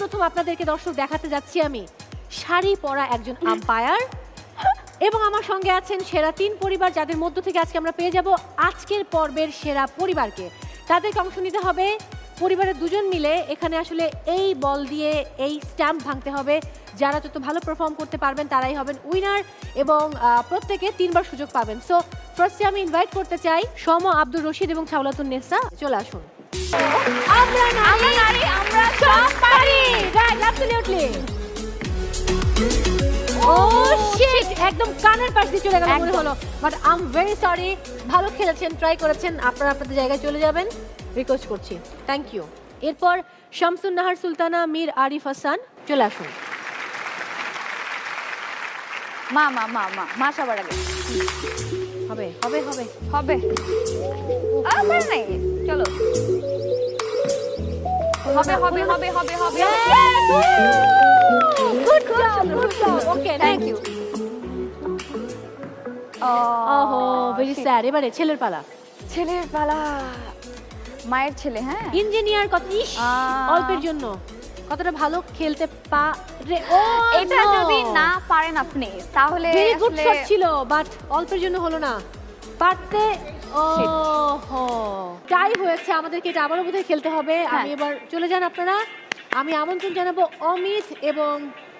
প্রথম আপনাদেরকে দর্শক দেখাতে যাচ্ছি আমি। শাড়ি পরা একজন আম্পায়ার এবং আমার সঙ্গে আছেন সেরা তিন পরিবার যাদের মধ্য থেকে আজকে আমরা পেয়ে যাব আজকের পর্বের সেরা পরিবারকে। তাদেরকে অংশ নিতে হবে। পরিবারের দুজন মিলে এখানে আসলে এই বল দিয়ে এই স্ট্যাম্প ভাঙতে হবে। যারা যত ভালো পারফর্ম করতে পারবেন তারাই হবেন উইনার এবং প্রত্যেকে তিনবার সুযোগ পাবেন। সো ফার্স্টে আমি ইনভাইট করতে চাই সম আব্দুর রশিদ এবং ছাউলাতুন নেসা চলে আসুন। আমরা নারী, আমরা একদম কানের পাশ দিয়ে চলে গেল মনে হলো। But I am very sorry ভালো খেলেছেন ট্রাই করেছেন আপনারা আপনাদের জায়গায় চলে যাবেন রিকোয়েস্ট করছি। থ্যাংক ইউ এরপর শামসুন নাহার সুলতানা মীর আরিফ হাসান চলে আসুন। মা মা মা মা মা সবার আগে। হবে হবে হবে। হবে। নাই। চলো। হবে হবে হবে হবে হবে good job good job okay thank you ওহো ভেরি স্যাড এবারে ছেলের পালা ছেলের পালা মায়ের ছেলে হ্যাঁ ইঞ্জিনিয়ার কত ইস আহ। অল্পের জন্য। কতটা ভালো খেলতে পারে? ও এটা যদি না পারেন আপনি তাহলে ভেরি গুড আসলে শট ছিল বাট অল্পের জন্য হলো না। পারতে Shit. ওহো টাই হয়েছে আমাদেরকে এটা আবারও বোধহয় খেলতে হবে। হ্যাঁ। আমি এবার চলে যান আপনারা। আমি আমন্ত্রণ জানাব অমিত এবং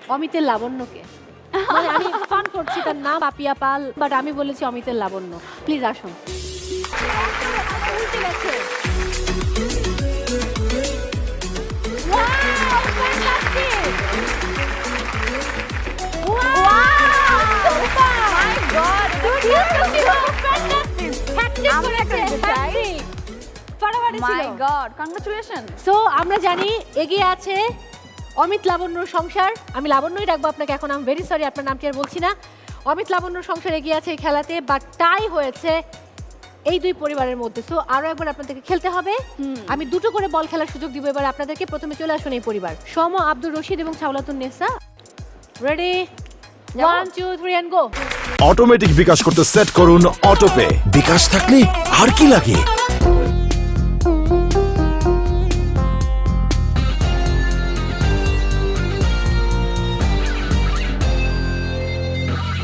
অমিতের লাবণ্যকে। মানে আমি ফান করছি তার নাম পাপিয়া পাল বাট আমি বলেছি অমিতের লাবণ্য। প্লিজ আসুন। উল্টে গেছে আমরা জানি এগিয়ে আছে অমিত লাবণ্য সংসার। আমি লাবণ্যই রাখব আপনাকে এখন আমি ভেরি সরি আপনার নামটি আর বলছি না। অমিত লাবণ্য সংসার এগিয়ে আছে এই খেলাতে বাট টাই হয়েছে এই দুই পরিবারের মধ্যে। সো আরও একবার আপনাদেরকে খেলতে হবে। আমি দুটো করে বল খেলার সুযোগ দিব এবার আপনাদেরকে। প্রথমে চলে আসুন এই পরিবার। সম আব্দুর রশিদ এবং Chhaulatun Nesa. Ready? One two three and go automatic bKash করতে সেট করুন অটোপে বিকাশ থাকলে আর কি লাগে?